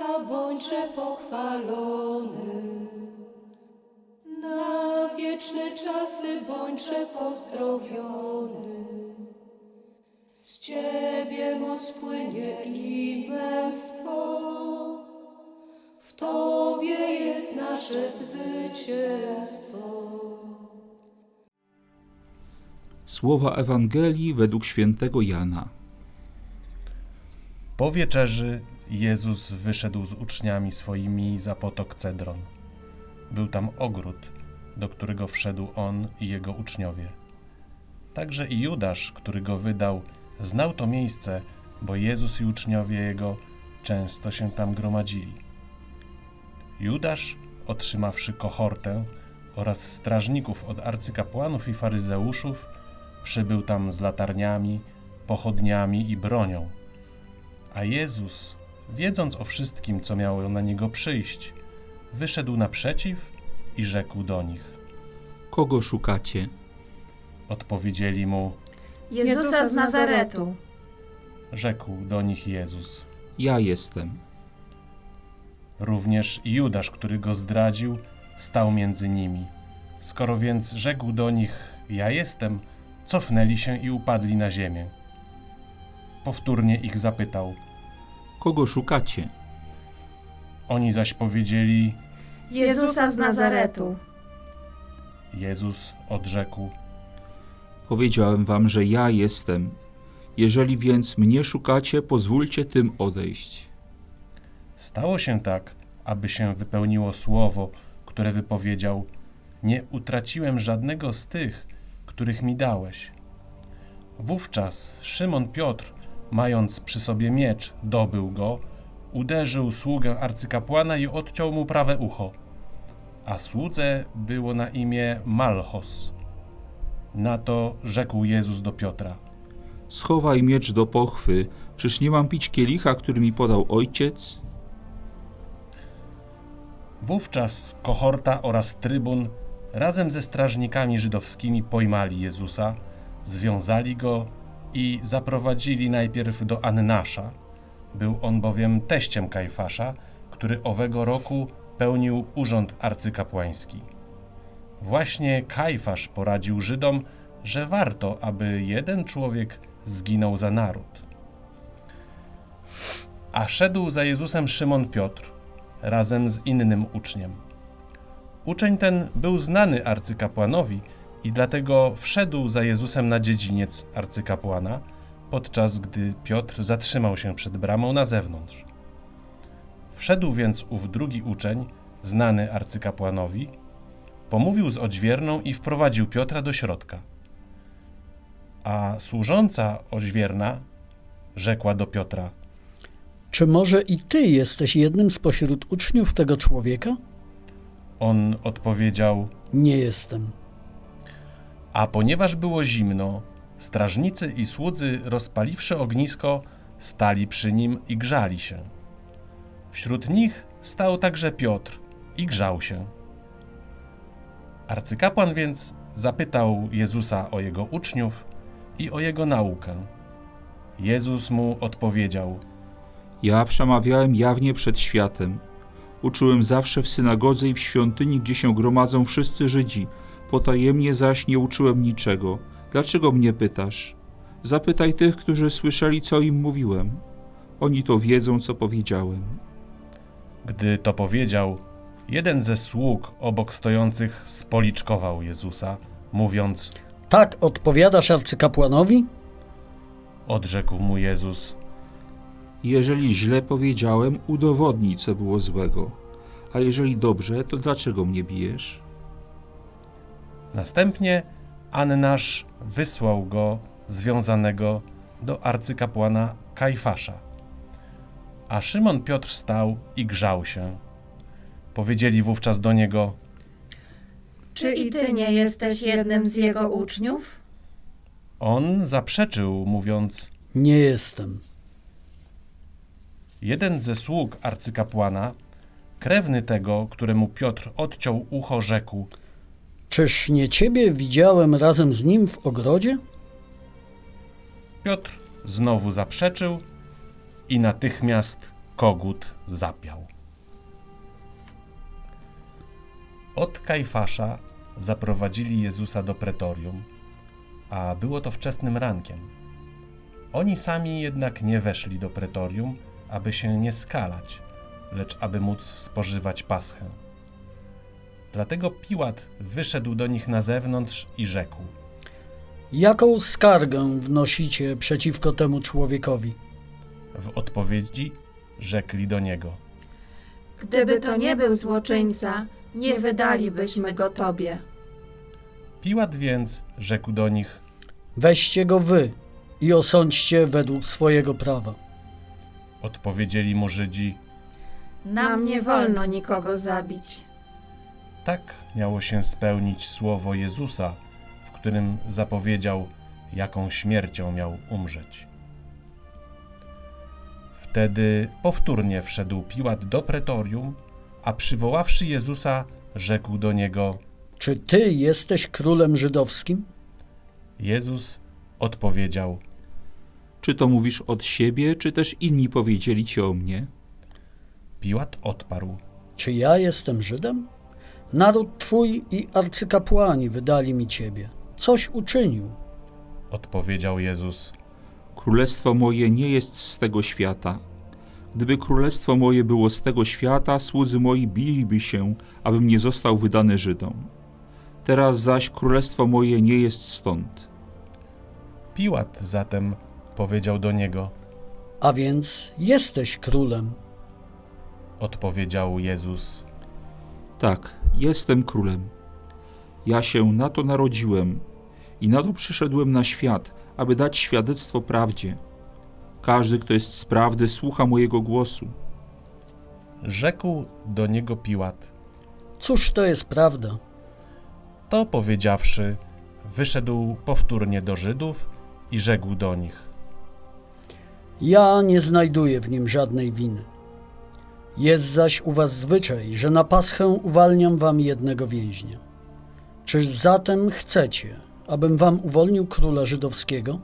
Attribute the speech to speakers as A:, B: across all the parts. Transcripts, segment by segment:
A: Jezusa bądźże pochwalony. Na wieczne czasy bądźże pozdrowiony. Z Ciebie moc płynie i męstwo. W Tobie jest nasze zwycięstwo.
B: Słowa Ewangelii według świętego Jana.
C: Po wieczerzy Jezus wyszedł z uczniami swoimi za potok Cedron. Był tam ogród, do którego wszedł on i jego uczniowie. Także i Judasz, który go wydał, znał to miejsce, bo Jezus i uczniowie jego często się tam gromadzili. Judasz, otrzymawszy kohortę oraz strażników od arcykapłanów i faryzeuszów, przybył tam z latarniami, pochodniami i bronią. A Jezus, wiedząc o wszystkim, co miało na niego przyjść, wyszedł naprzeciw i rzekł do nich.
B: Kogo szukacie?
C: Odpowiedzieli mu,
D: Jezusa z Nazaretu.
C: rzekł do nich Jezus.
B: Ja jestem.
C: Również Judasz, który go zdradził, stał między nimi. Skoro więc rzekł do nich, ja jestem, cofnęli się i upadli na ziemię. Powtórnie ich zapytał.
B: Kogo szukacie?
C: Oni zaś powiedzieli,
D: Jezusa z Nazaretu.
C: Jezus odrzekł.
B: Powiedziałem wam, że ja jestem. Jeżeli więc mnie szukacie, pozwólcie tym odejść.
C: Stało się tak, aby się wypełniło słowo, które wypowiedział: Nie utraciłem żadnego z tych, których mi dałeś. Wówczas Szymon Piotr, mając przy sobie miecz, dobył go, uderzył sługę arcykapłana i odciął mu prawe ucho. A słudze było na imię Malchos. Na to rzekł Jezus do Piotra:
B: Schowaj miecz do pochwy. Czyż nie mam pić kielicha, który mi podał ojciec?
C: Wówczas kohorta oraz trybun razem ze strażnikami żydowskimi pojmali Jezusa, związali go i zaprowadzili najpierw do Annasza. Był on bowiem teściem Kajfasza, który owego roku pełnił urząd arcykapłański. Właśnie Kajfasz poradził Żydom, że warto, aby jeden człowiek zginął za naród. A szedł za Jezusem Szymon Piotr, razem z innym uczniem. Uczeń ten był znany arcykapłanowi i dlatego wszedł za Jezusem na dziedziniec arcykapłana, podczas gdy Piotr zatrzymał się przed bramą na zewnątrz. Wszedł więc ów drugi uczeń, znany arcykapłanowi, pomówił z odźwierną i wprowadził Piotra do środka. A służąca odźwierna rzekła do Piotra –
E: Czy może i ty jesteś jednym spośród uczniów tego człowieka?
C: On odpowiedział:
E: Nie jestem.
C: A ponieważ było zimno, strażnicy i słudzy, rozpaliwszy ognisko, stali przy nim i grzali się. Wśród nich stał także Piotr i grzał się. Arcykapłan więc zapytał Jezusa o jego uczniów i o jego naukę. Jezus mu odpowiedział:
B: Ja przemawiałem jawnie przed światem. Uczyłem zawsze w synagodze i w świątyni, gdzie się gromadzą wszyscy Żydzi. Potajemnie zaś nie uczyłem niczego. Dlaczego mnie pytasz? Zapytaj tych, którzy słyszeli, co im mówiłem. Oni to wiedzą, co powiedziałem.
C: Gdy to powiedział, jeden ze sług obok stojących spoliczkował Jezusa, mówiąc:
E: Tak odpowiadasz arcykapłanowi?
C: Odrzekł mu Jezus:
B: Jeżeli źle powiedziałem, udowodnij, co było złego. A jeżeli dobrze, to dlaczego mnie bijesz?
C: Następnie Annasz wysłał go związanego do arcykapłana Kajfasza. A Szymon Piotr stał i grzał się. Powiedzieli wówczas do niego:
D: Czy i ty nie jesteś jednym z jego uczniów?
C: On zaprzeczył, mówiąc:
E: Nie jestem.
C: Jeden ze sług arcykapłana, krewny tego, któremu Piotr odciął ucho, rzekł:
E: Czyż nie ciebie widziałem razem z nim w ogrodzie?
C: Piotr znowu zaprzeczył i natychmiast kogut zapiał. Od Kajfasza zaprowadzili Jezusa do pretorium, a było to wczesnym rankiem. Oni sami jednak nie weszli do pretorium, aby się nie skalać, lecz aby móc spożywać paschę. Dlatego Piłat wyszedł do nich na zewnątrz i rzekł:
E: Jaką skargę wnosicie przeciwko temu człowiekowi?
C: W odpowiedzi rzekli do niego:
D: Gdyby to nie był złoczyńca, nie wydalibyśmy go tobie.
C: Piłat więc rzekł do nich:
E: Weźcie go wy i osądźcie według swojego prawa.
C: Odpowiedzieli mu Żydzi:
D: Nam nie wolno nikogo zabić.
C: Tak miało się spełnić słowo Jezusa, w którym zapowiedział, jaką śmiercią miał umrzeć. Wtedy powtórnie wszedł Piłat do pretorium, a przywoławszy Jezusa, rzekł do niego:
E: Czy ty jesteś królem żydowskim?
C: Jezus odpowiedział:
B: Czy to mówisz od siebie, czy też inni powiedzieli ci o mnie?
C: Piłat odparł:
E: Czy ja jestem Żydem? Naród twój i arcykapłani wydali mi ciebie. Coś uczynił.
C: Odpowiedział Jezus:
B: Królestwo moje nie jest z tego świata. Gdyby królestwo moje było z tego świata, słudzy moi biliby się, abym nie został wydany Żydom. Teraz zaś królestwo moje nie jest stąd.
C: Piłat zatem powiedział do niego:
E: A więc jesteś królem.
C: Odpowiedział Jezus:
B: Tak, jestem królem. Ja się na to narodziłem i na to przyszedłem na świat, aby dać świadectwo prawdzie. Każdy, kto jest z prawdy, słucha mojego głosu.
C: Rzekł do niego Piłat.
E: Cóż to jest prawda?
C: To powiedziawszy, wyszedł powtórnie do Żydów i rzekł do nich:
E: Ja nie znajduję w nim żadnej winy. Jest zaś u was zwyczaj, że na paschę uwalniam wam jednego więźnia. Czyż zatem chcecie, abym wam uwolnił króla żydowskiego?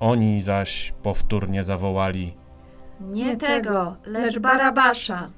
C: Oni zaś powtórnie zawołali,
D: Nie tego, lecz Barabasza.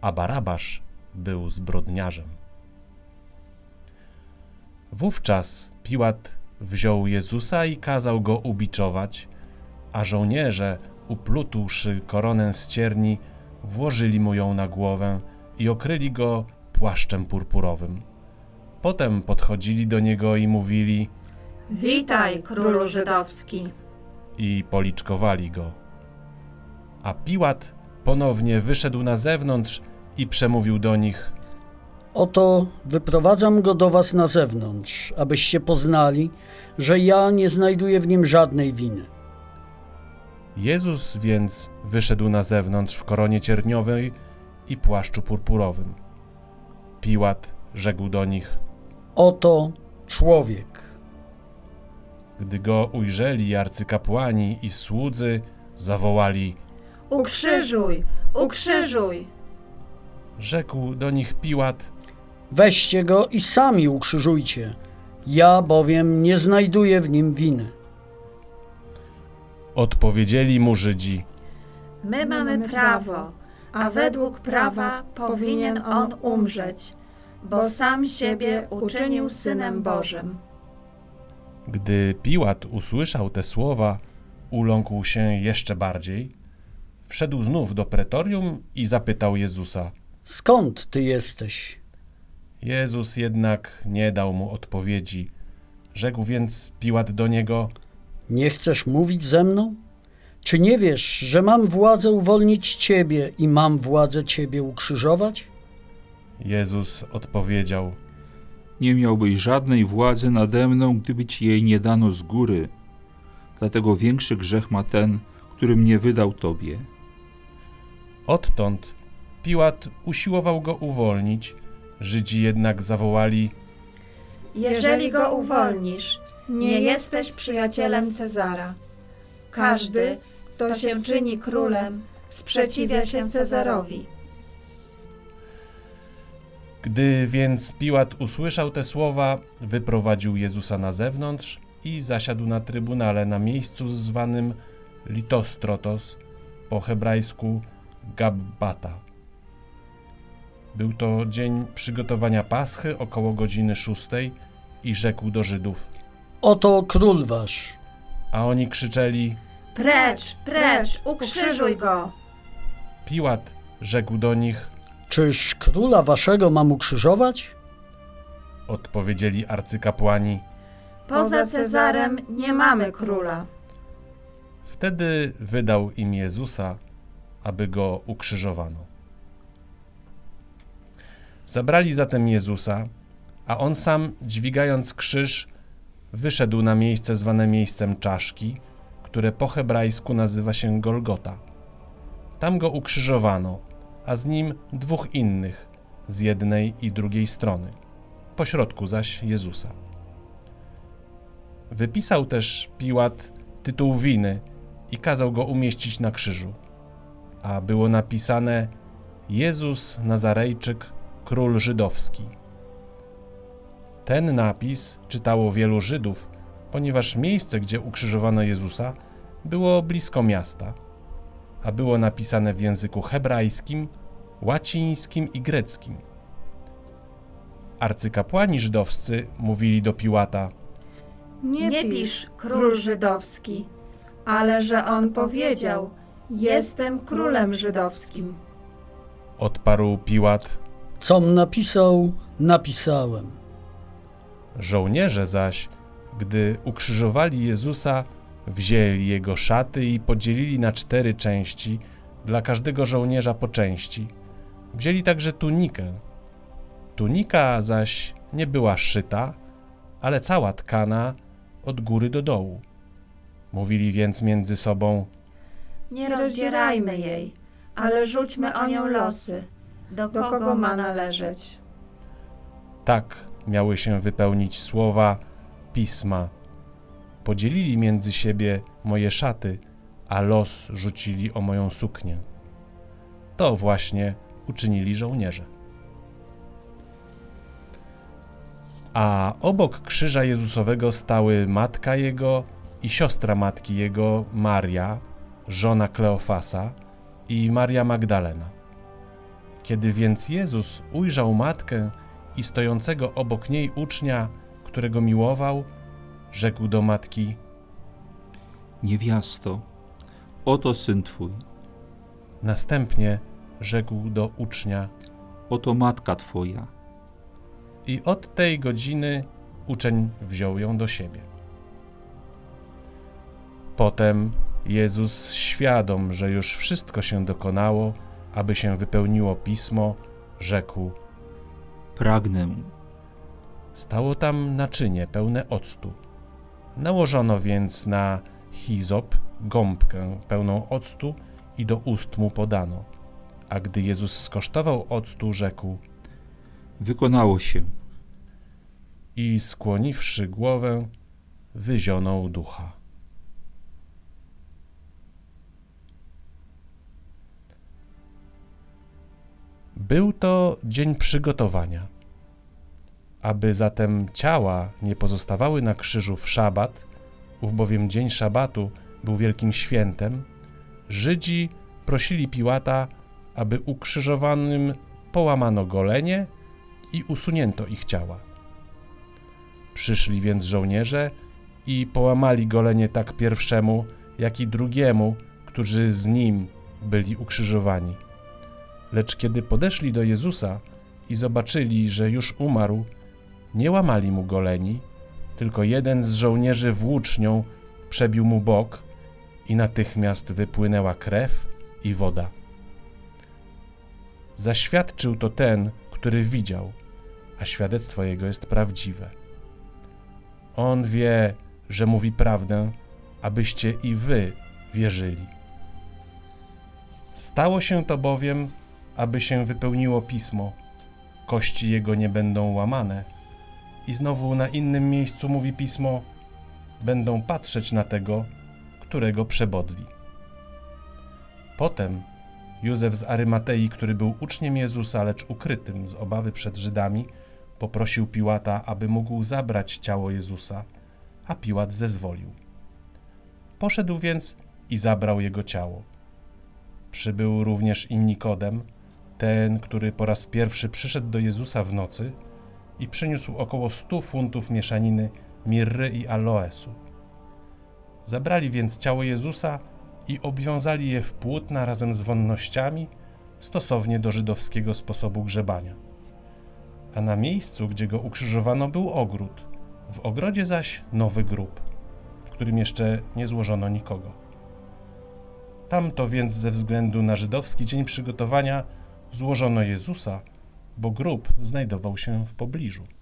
C: a Barabasz był zbrodniarzem. Wówczas Piłat wziął Jezusa i kazał go ubiczować, a żołnierze, uplutłszy koronę z cierni, włożyli mu ją na głowę i okryli go płaszczem purpurowym. Potem podchodzili do niego i mówili
D: Witaj, królu żydowski.
C: i policzkowali go. A Piłat ponownie wyszedł na zewnątrz i przemówił do nich:
E: Oto wyprowadzam go do was na zewnątrz, abyście poznali, że ja nie znajduję w nim żadnej winy.
C: Jezus więc wyszedł na zewnątrz w koronie cierniowej i płaszczu purpurowym. Piłat rzekł do nich:
E: Oto człowiek.
C: Gdy go ujrzeli arcykapłani i słudzy, zawołali:
D: Ukrzyżuj, ukrzyżuj.
C: Rzekł do nich Piłat:
E: Weźcie go i sami ukrzyżujcie. Ja bowiem nie znajduję w nim winy.
C: Odpowiedzieli mu Żydzi:
D: My mamy prawo, a według prawa powinien on umrzeć, bo sam siebie uczynił synem Bożym.
C: Gdy Piłat usłyszał te słowa, uląkł się jeszcze bardziej. Wszedł znów do pretorium i zapytał Jezusa.
E: Skąd ty jesteś?
C: Jezus jednak nie dał mu odpowiedzi. Rzekł więc Piłat do niego:
E: Nie chcesz mówić ze mną? Czy nie wiesz, że mam władzę uwolnić ciebie i mam władzę ciebie ukrzyżować?
C: Jezus odpowiedział:
B: Nie miałbyś żadnej władzy nade mną, gdyby ci jej nie dano z góry. Dlatego większy grzech ma ten, który mnie wydał tobie.
C: Odtąd Piłat usiłował go uwolnić. Żydzi jednak zawołali:
D: Jeżeli go uwolnisz, nie jesteś przyjacielem Cezara. Każdy, kto się czyni królem, sprzeciwia się Cezarowi.
C: Gdy więc Piłat usłyszał te słowa, wyprowadził Jezusa na zewnątrz i zasiadł na trybunale na miejscu zwanym Litostrotos, po hebrajsku Gabbata. Był to dzień przygotowania Paschy około godziny szóstej i rzekł do Żydów,
E: Oto król wasz.
C: a oni krzyczeli,
D: Precz, precz, ukrzyżuj go!
C: Piłat rzekł do nich,
E: Czyż króla waszego mam ukrzyżować?
C: odpowiedzieli arcykapłani.
D: Poza Cezarem nie mamy króla.
C: Wtedy wydał im Jezusa, aby go ukrzyżowano. Zabrali zatem Jezusa, a on sam, dźwigając krzyż, wyszedł na miejsce zwane miejscem czaszki, które po hebrajsku nazywa się Golgota. Tam go ukrzyżowano, a z nim dwóch innych, z jednej i drugiej strony, pośrodku zaś Jezusa. Wypisał też Piłat tytuł winy i kazał go umieścić na krzyżu. A było napisane Jezus Nazarejczyk, król żydowski. Ten napis czytało wielu Żydów, ponieważ miejsce, gdzie ukrzyżowano Jezusa, było blisko miasta, a było napisane w języku hebrajskim, łacińskim i greckim. Arcykapłani żydowscy mówili do Piłata –
D: Nie pisz król żydowski, ale że on powiedział: Jestem królem żydowskim.
C: Odparł Piłat,
E: Com napisał, napisałem.
C: Żołnierze zaś, gdy ukrzyżowali Jezusa, wzięli jego szaty i podzielili na cztery części, dla każdego żołnierza po części. Wzięli także tunikę. Tunika zaś nie była szyta, ale cała tkana od góry do dołu. Mówili więc między sobą,
D: Nie rozdzierajmy jej, ale rzućmy o nią losy. Do kogo ma należeć?
C: Tak miały się wypełnić słowa pisma. Podzielili między siebie moje szaty, a los rzucili o moją suknię. To właśnie uczynili żołnierze. A obok krzyża Jezusowego stały matka jego i siostra matki jego, Maria, żona Kleofasa i Maria Magdalena. Kiedy więc Jezus ujrzał matkę i stojącego obok niej ucznia, którego miłował, rzekł do matki:
B: Niewiasto, oto syn twój,
C: Następnie rzekł do ucznia,
B: oto matka twoja.
C: i od tej godziny uczeń wziął ją do siebie. Potem Jezus, świadom, że już wszystko się dokonało, aby się wypełniło pismo, rzekł:
B: Pragnę,
C: Stało tam naczynie pełne octu. Nałożono więc na hizop gąbkę pełną octu i do ust mu podano. A gdy Jezus skosztował octu, rzekł
B: wykonało się.
C: i skłoniwszy głowę, wyzionął ducha. Był to dzień przygotowania. Aby zatem ciała nie pozostawały na krzyżu w szabat, ów bowiem dzień szabatu był wielkim świętem, Żydzi prosili Piłata, aby ukrzyżowanym połamano golenie i usunięto ich ciała. Przyszli więc żołnierze i połamali golenie tak pierwszemu, jak i drugiemu, którzy z nim byli ukrzyżowani. Lecz kiedy podeszli do Jezusa i zobaczyli, że już umarł, nie łamali mu goleni, tylko jeden z żołnierzy włócznią przebił mu bok i natychmiast wypłynęła krew i woda. Zaświadczył to ten, który widział, a świadectwo jego jest prawdziwe. On wie, że mówi prawdę, abyście i wy wierzyli. Stało się to bowiem, aby się wypełniło pismo: Kości jego nie będą łamane. I znowu na innym miejscu mówi pismo: Będą patrzeć na tego, którego przebodli. Potem Józef z Arymatei, który był uczniem Jezusa, lecz ukrytym z obawy przed Żydami, poprosił Piłata, aby mógł zabrać ciało Jezusa, a Piłat zezwolił. Poszedł więc i zabrał jego ciało. Przybył również i Nikodem, ten, który po raz pierwszy przyszedł do Jezusa w nocy i przyniósł około stu funtów mieszaniny mirry i aloesu. Zabrali więc ciało Jezusa i obwiązali je w płótna razem z wonnościami, stosownie do żydowskiego sposobu grzebania. A na miejscu, gdzie go ukrzyżowano, był ogród, w ogrodzie zaś nowy grób, w którym jeszcze nie złożono nikogo. Tamto więc ze względu na żydowski dzień przygotowania złożono Jezusa, bo grób znajdował się w pobliżu.